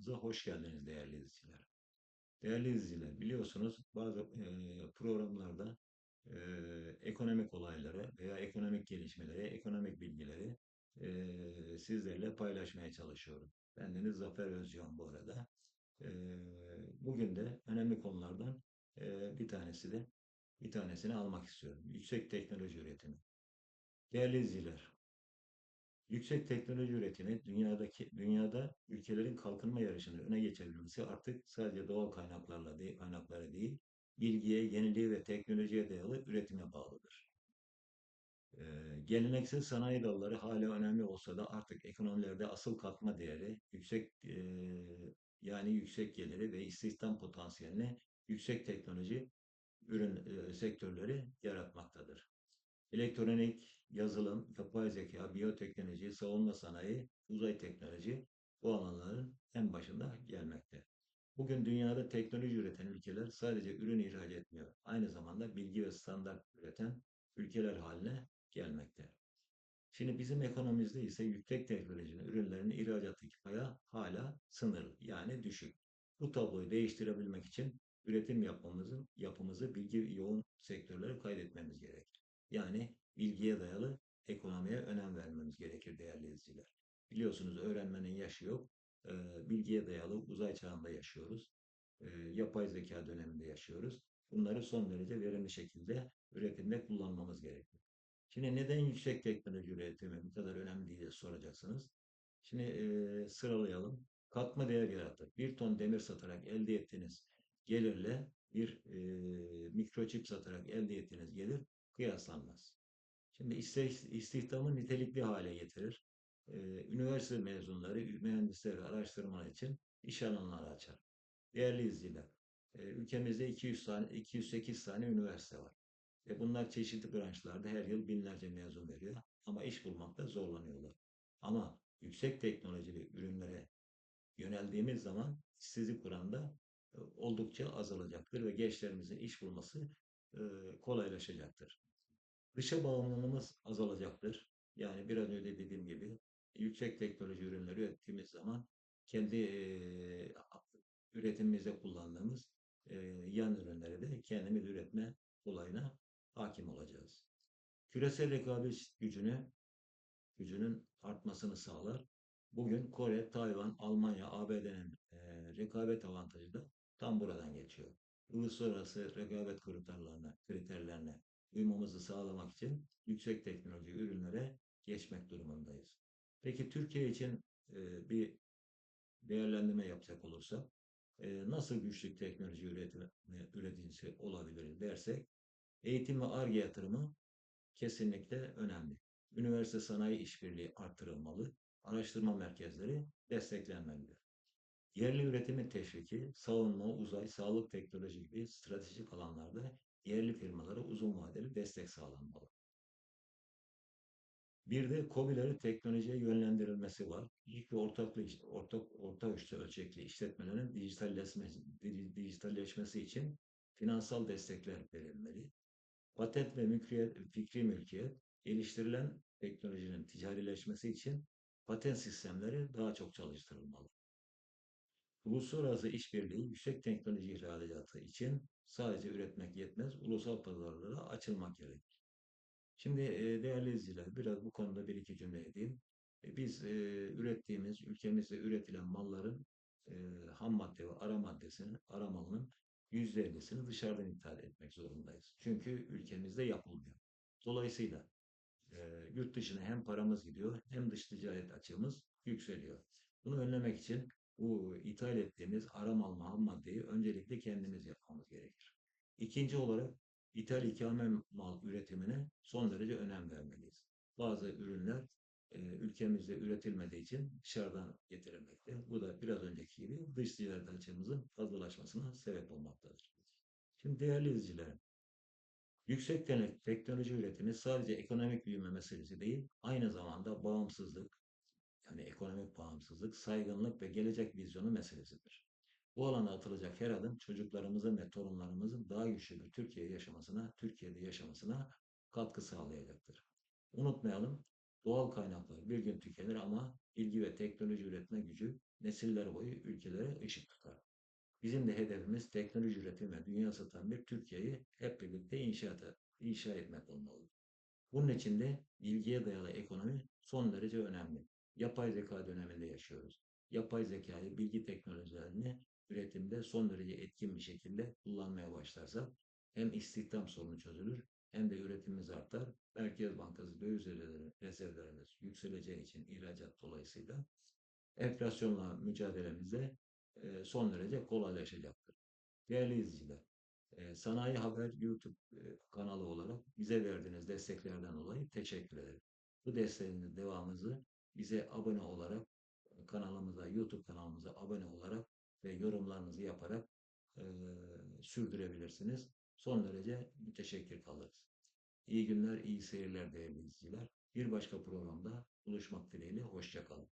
kanalımıza hoş geldiniz değerli izleyiciler. Değerli izleyiciler, biliyorsunuz bazı programlarda ekonomik olayları veya ekonomik gelişmeleri, ekonomik bilgileri sizlerle paylaşmaya çalışıyorum. Bendeniz Zafer Özcan bu arada. Bugün de önemli konulardan bir tanesi de bir tanesini almak istiyorum. Yüksek teknoloji üretimi. Değerli izleyiciler, Yüksek teknoloji üretimi dünyadaki dünyada ülkelerin kalkınma yarışını öne geçebilmesi artık sadece doğal kaynaklarla değil, kaynaklara değil, bilgiye, yeniliğe ve teknolojiye dayalı üretime bağlıdır. Ee, geleneksel sanayi dalları hala önemli olsa da artık ekonomilerde asıl katma değeri yüksek e, yani yüksek geliri ve istihdam potansiyelini yüksek teknoloji ürün e, sektörleri yaratmaktadır. Elektronik, yazılım, yapay zeka, biyoteknoloji, savunma sanayi, uzay teknoloji bu alanların en başında gelmekte. Bugün dünyada teknoloji üreten ülkeler sadece ürün ihraç etmiyor. Aynı zamanda bilgi ve standart üreten ülkeler haline gelmekte. Şimdi bizim ekonomimizde ise yüksek teknolojinin ürünlerinin ihracattaki paya hala sınırlı yani düşük. Bu tabloyu değiştirebilmek için üretim yapmamızın yapımızı bilgi yoğun sektörlere kaydetmemiz gerekir. Yani bilgiye dayalı ekonomiye önem vermemiz gerekir değerli izleyiciler. Biliyorsunuz öğrenmenin yaşı yok. Bilgiye dayalı uzay çağında yaşıyoruz. Yapay zeka döneminde yaşıyoruz. Bunları son derece verimli şekilde üretimde kullanmamız gerekir. Şimdi neden yüksek teknoloji üretimi bu kadar önemli diye soracaksınız. Şimdi e, sıralayalım. Katma değer yaratır. Bir ton demir satarak elde ettiğiniz gelirle bir e, mikroçip satarak elde ettiğiniz gelir kıyaslanmaz. Şimdi istihdamı nitelikli hale getirir. Üniversite mezunları, mühendisler ve araştırmalar için iş alanları açar. Değerli izleyiciler, ülkemizde 200 tane, 208 tane üniversite var. Ve bunlar çeşitli branşlarda her yıl binlerce mezun veriyor. Ama iş bulmakta zorlanıyorlar. Ama yüksek teknolojili ürünlere yöneldiğimiz zaman işsizlik oranında e, oldukça azalacaktır ve gençlerimizin iş bulması kolaylaşacaktır. Dışa bağımlılığımız azalacaktır. Yani biraz önce dediğim gibi yüksek teknoloji ürünleri ürettiğimiz zaman kendi e, üretimimizde kullandığımız e, yan ürünleri de kendimiz üretme olayına hakim olacağız. Küresel rekabet gücünü gücünün artmasını sağlar. Bugün Kore, Tayvan, Almanya, ABD'nin e, rekabet avantajı da tam buradan geçiyor. Uluslararası rekabet kriterlerine, kriterlerine uymamızı sağlamak için yüksek teknoloji ürünlere geçmek durumundayız. Peki Türkiye için e, bir değerlendirme yapacak olursak e, nasıl güçlü teknoloji üretimi, üreticisi olabiliriz dersek eğitim ve ARGE yatırımı kesinlikle önemli. Üniversite sanayi işbirliği artırılmalı, araştırma merkezleri desteklenmelidir. Yerli üretimin teşviki, savunma, uzay, sağlık teknoloji gibi stratejik alanlarda yerli firmalara uzun vadeli destek sağlanmalı. Bir de COBİ'lerin teknolojiye yönlendirilmesi var. İlk ve ortaklı, ortak, orta ölçekli işletmelerin dijitalleşmesi, dijitalleşmesi için finansal destekler verilmeli. Patent ve mülkiyet, fikri mülkiyet, geliştirilen teknolojinin ticarileşmesi için patent sistemleri daha çok çalıştırılmalı. Uluslararası işbirliği yüksek teknoloji ihracatı için sadece üretmek yetmez, ulusal pazarlara açılmak gerekir. Şimdi e, değerli izleyiciler biraz bu konuda bir iki cümle edeyim. E, biz e, ürettiğimiz, ülkemizde üretilen malların ham madde ve ara maddesinin, ara malının %50'sini dışarıdan ithal etmek zorundayız. Çünkü ülkemizde yapılmıyor. Dolayısıyla yurt dışına hem paramız gidiyor hem dış ticaret açığımız yükseliyor. Bunu önlemek için bu ithal ettiğimiz ara mal ham maddeyi öncelikle kendimiz yapmamız gerekir. İkinci olarak ithal ikame mal üretimine son derece önem vermeliyiz. Bazı ürünler e, ülkemizde üretilmediği için dışarıdan getirilmekte. Bu da biraz önceki gibi dış ticaret açığımızın fazlalaşmasına sebep olmaktadır. Şimdi değerli izleyicilerim, yüksek teknoloji üretimi sadece ekonomik büyüme meselesi değil, aynı zamanda bağımsızlık, yani ekonomik bağımsızlık, saygınlık ve gelecek vizyonu meselesidir. Bu alana atılacak her adım çocuklarımızın ve torunlarımızın daha güçlü bir Türkiye yaşamasına, Türkiye'de yaşamasına katkı sağlayacaktır. Unutmayalım, doğal kaynaklar bir gün tükenir ama bilgi ve teknoloji üretme gücü nesiller boyu ülkelere ışık tutar. Bizim de hedefimiz teknoloji üretimi ve dünya satan bir Türkiye'yi hep birlikte inşa, inşa etmek olmalıdır. Bunun için de bilgiye dayalı ekonomi son derece önemli. Yapay zeka döneminde yaşıyoruz. Yapay zekayı, bilgi teknolojilerini üretimde son derece etkin bir şekilde kullanmaya başlarsak hem istihdam sorunu çözülür hem de üretimimiz artar. Merkez Bankası döviz rezervlerimiz yükseleceği için ihracat dolayısıyla enflasyonla mücadelemizde e, son derece kolaylaşacaktır. Değerli izleyiciler, e, Sanayi Haber YouTube e, kanalı olarak bize verdiğiniz desteklerden dolayı teşekkür ederim. Bu desteğinizin devamınızı bize abone olarak kanalımıza, YouTube kanalımıza abone olarak ve yorumlarınızı yaparak e, sürdürebilirsiniz. Son derece müteşekkir kalırız. İyi günler, iyi seyirler değerli izleyiciler. Bir başka programda buluşmak dileğiyle, hoşçakalın.